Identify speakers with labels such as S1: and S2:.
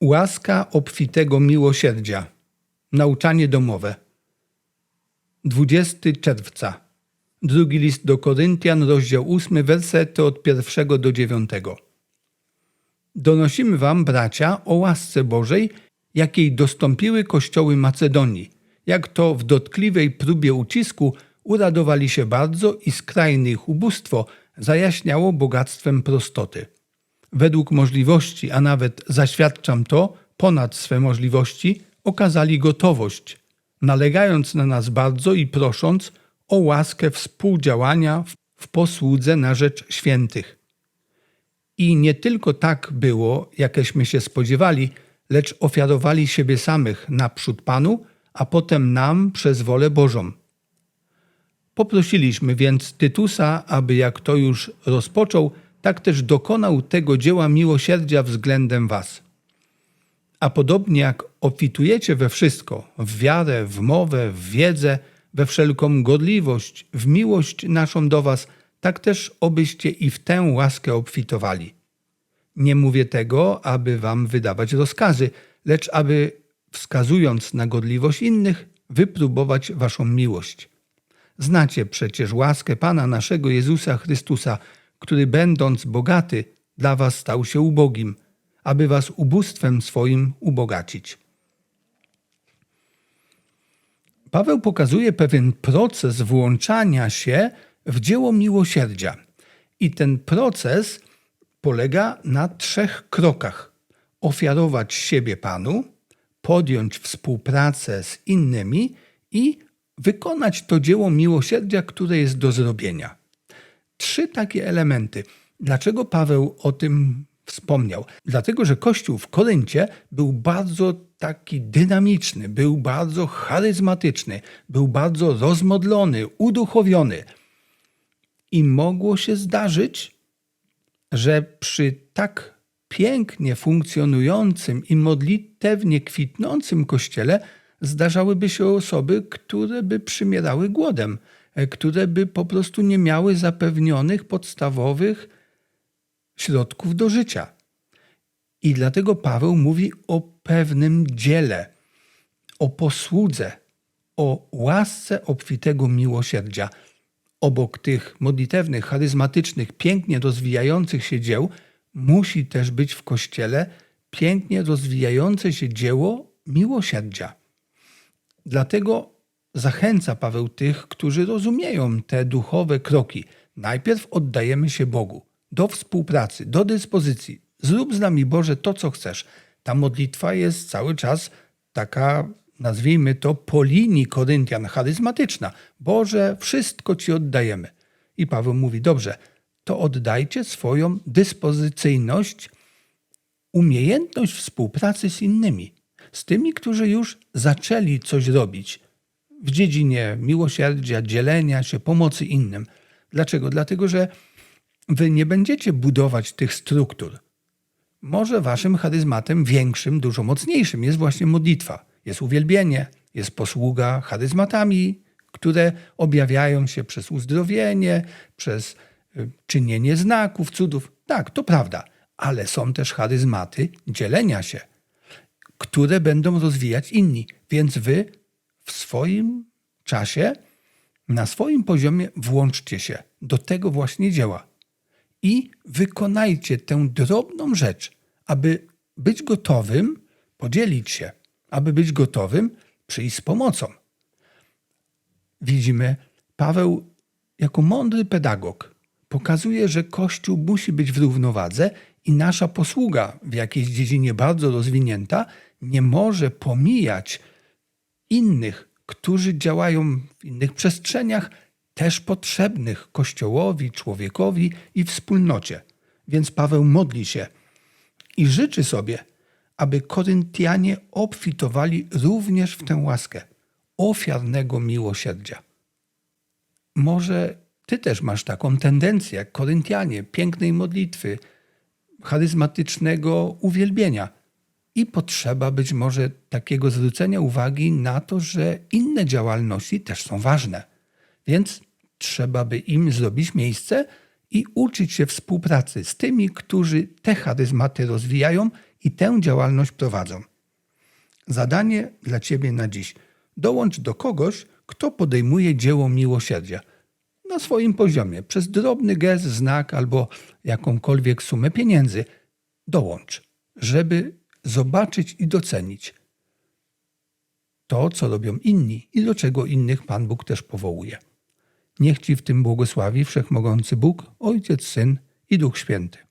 S1: Łaska obfitego miłosierdzia. Nauczanie domowe. 20 czerwca. Drugi list do Koryntian, rozdział 8, wersety od pierwszego do dziewiątego. Donosimy wam, bracia, o łasce Bożej, jakiej dostąpiły kościoły Macedonii, jak to w dotkliwej próbie ucisku uradowali się bardzo i skrajne ich ubóstwo zajaśniało bogactwem prostoty. Według możliwości, a nawet zaświadczam to, ponad swe możliwości, okazali gotowość, nalegając na nas bardzo i prosząc o łaskę współdziałania w- posłudze na rzecz świętych. I nie tylko tak było, jakeśmy się spodziewali, lecz ofiarowali siebie samych naprzód Panu, a potem nam przez wolę Bożą. Poprosiliśmy więc Tytusa, aby jak to już rozpoczął, tak też dokonał tego dzieła miłosierdzia względem Was. A podobnie jak obfitujecie we wszystko, w wiarę, w mowę, w wiedzę, we wszelką godliwość, w miłość naszą do Was, tak też obyście i w tę łaskę obfitowali. Nie mówię tego, aby Wam wydawać rozkazy, lecz aby, wskazując na godliwość innych, wypróbować Waszą miłość. Znacie przecież łaskę Pana naszego Jezusa Chrystusa, który będąc bogaty, dla was stał się ubogim, aby was ubóstwem swoim ubogacić. Paweł pokazuje pewien proces włączania się w dzieło miłosierdzia. I ten proces polega na trzech krokach: ofiarować siebie Panu, podjąć współpracę z innymi i wykonać to dzieło miłosierdzia, które jest do zrobienia. Trzy takie elementy. Dlaczego Paweł o tym wspomniał? Dlatego, że Kościół w Koryncie był bardzo taki dynamiczny, był bardzo charyzmatyczny, był bardzo rozmodlony, uduchowiony. I mogło się zdarzyć, że przy tak pięknie funkcjonującym i modlitewnie kwitnącym kościele zdarzałyby się osoby, które by przymierały głodem, które by po prostu nie miały zapewnionych podstawowych środków do życia. I dlatego Paweł mówi o pewnym dziele, o posłudze, o łasce obfitego miłosierdzia. Obok tych modlitewnych, charyzmatycznych, pięknie rozwijających się dzieł, musi też być w Kościele pięknie rozwijające się dzieło miłosierdzia. Dlatego zachęca Paweł tych, którzy rozumieją te duchowe kroki. Najpierw oddajemy się Bogu, do współpracy, do dyspozycji. Zrób z nami Boże to, co chcesz. Ta modlitwa jest cały czas taka, nazwijmy to, po linii Koryntian, charyzmatyczna. Boże, wszystko Ci oddajemy. I Paweł mówi, dobrze, to oddajcie swoją dyspozycyjność, umiejętność współpracy z innymi, z tymi, którzy już zaczęli coś robić w dziedzinie miłosierdzia, dzielenia się, pomocy innym. Dlaczego? Dlatego, że wy nie będziecie budować tych struktur. Może waszym charyzmatem większym, dużo mocniejszym jest właśnie modlitwa, jest uwielbienie, jest posługa charyzmatami, które objawiają się przez uzdrowienie, przez y, czynienie znaków, cudów. Tak, to prawda, ale są też charyzmaty dzielenia się, które będą rozwijać inni. Więc wy w swoim czasie, na swoim poziomie włączcie się do tego właśnie dzieła i wykonajcie tę drobną rzecz, aby być gotowym podzielić się, aby być gotowym przyjść z pomocą. Widzimy, Paweł jako mądry pedagog pokazuje, że Kościół musi być w równowadze i nasza posługa w jakiejś dziedzinie bardzo rozwinięta nie może pomijać innych, którzy działają w innych przestrzeniach, też potrzebnych Kościołowi, człowiekowi i wspólnocie. Więc Paweł modli się i życzy sobie, aby Koryntianie obfitowali również w tę łaskę ofiarnego miłosierdzia. Może ty też masz taką tendencję, jak Koryntianie, pięknej modlitwy, charyzmatycznego uwielbienia. I potrzeba być może takiego zwrócenia uwagi na to, że inne działalności też są ważne. Więc trzeba by im zrobić miejsce i uczyć się współpracy z tymi, którzy te charyzmaty rozwijają i tę działalność prowadzą. Zadanie dla Ciebie na dziś. Dołącz do kogoś, kto podejmuje dzieło miłosierdzia na swoim poziomie, przez drobny gest, znak albo jakąkolwiek sumę pieniędzy. Dołącz, żeby zobaczyć i docenić to, co robią inni i do czego innych Pan Bóg też powołuje. Niech Ci w tym błogosławi Wszechmogący Bóg, Ojciec, Syn i Duch Święty.